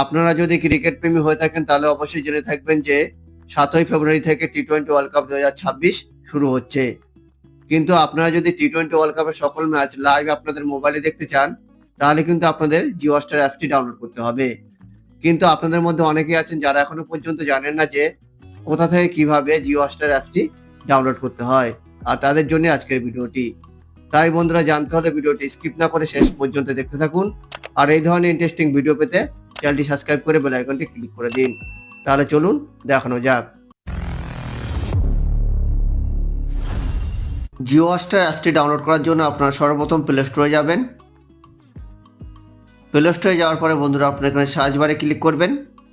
আপনারা যদি ক্রিকেট প্রেমী হয়ে থাকেন, তাহলে অবশ্যই জেনে থাকবেন যে সাতই ফেব্রুয়ারি থেকে টি টোয়েন্টি ওয়ার্ল্ড কাপ দু হাজার ছাব্বিশ শুরু হচ্ছে। কিন্তু আপনারা যদি টি টোয়েন্টি ওয়ার্ল্ড কাপের সকল ম্যাচ লাইভ আপনাদের মোবাইলে দেখতে চান, তাহলে কিন্তু আপনাদের জিও স্টার অ্যাপটি ডাউনলোড করতে হবে। কিন্তু আপনাদের মধ্যে অনেকেই আছেন যারা এখনও পর্যন্ত জানেন না যে কোথা থেকে কীভাবে জিও স্টার অ্যাপটি ডাউনলোড করতে হয়, আর তাদের জন্য আজকের ভিডিওটি। তাই বন্ধুরা, জানতে হলে ভিডিওটি স্কিপ না করে শেষ পর্যন্ত দেখতে থাকুন। আর এই ধরনের ইন্টারেস্টিং ভিডিও পেতে চ্যানেলটি সাবস্ক্রাইব করে বেল আইকনটি ক্লিক করে দিন। তাহলে চলুন দেখানো যাক। জিও হটস্টার অ্যাপটি ডাউনলোড করার জন্য আপনারা সর্বপ্রথম প্লে স্টোরে যাবেন। প্লে স্টোরে যাওয়ার পরে বন্ধুরা আপনারা এখানে সার্চ বারে ক্লিক করবেন।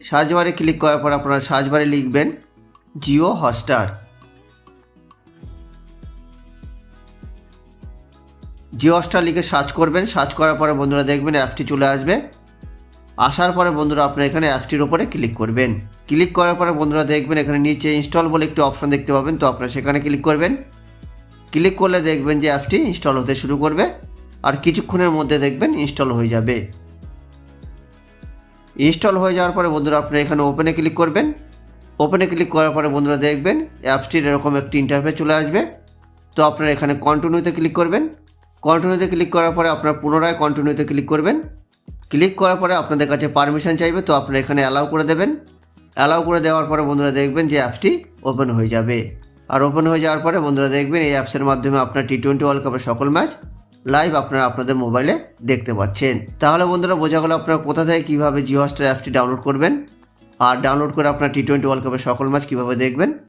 সার্চ বারে ক্লিক করার পর আপনারা সার্চ বারে লিখবেন জিও হটস্টার জিও হটস্টার লিখে সার্চ করবেন। সার্চ করার পরে বন্ধুরা দেখবেন অ্যাপটি চলে আসবে। আসার পরে বন্ধুরা আপনারা এখানে অ্যাপটির উপরে ক্লিক করবেন। ক্লিক করার পরে বন্ধুরা দেখবেন এখানে নিচে ইনস্টল বলে একটি অপশন দেখতে পাবেন, তো আপনারা সেখানে ক্লিক করবেন। ক্লিক করলে দেখবেন যে অ্যাপটি ইনস্টল হতে শুরু করবে আর কিছুক্ষণের মধ্যে দেখবেন ইনস্টল হয়ে যাবে। ইনস্টল হয়ে যাওয়ার পরে বন্ধুরা আপনারা এখানে ওপেনে ক্লিক করবেন। ওপেনে ক্লিক করার পরে বন্ধুরা দেখবেন অ্যাপসটির এরকম একটি ইন্টারফেস চলে আসবে। তো আপনারা এখানে কন্টিনিউতে ক্লিক করবেন। কন্টিনিউতে ক্লিক করার পরে আপনারা পুনরায় কন্টিনিউতে ক্লিক করবেন। ক্লিক করার পরে আপনাদের কাছে পারমিশন চাইবে, তো আপনারা এখানে অ্যালাউ করে দেবেন। অ্যালাউ করে দেওয়ার পরে বন্ধুরা দেখবেন যে অ্যাপসটি ওপেন হয়ে যাবে। আর ওপেন হয়ে যাওয়ার পরে বন্ধুরা দেখবেন এই অ্যাপসের মাধ্যমে আপনার টি টোয়েন্টি ওয়ার্ল্ড কাপের সকল ম্যাচ লাইভ আপনারা আপনাদের মোবাইলে দেখতে পাচ্ছেন। তাহলে বন্ধুরা বোঝা গেল আপনারা কোথা থেকে কীভাবে জিও হস্টার অ্যাপসটি ডাউনলোড করবেন। আর ডাউনলোড করে আপনার টি টোয়েন্টি ওয়ার্ল্ড কাপের সকল ম্যাচ কীভাবে দেখবেন।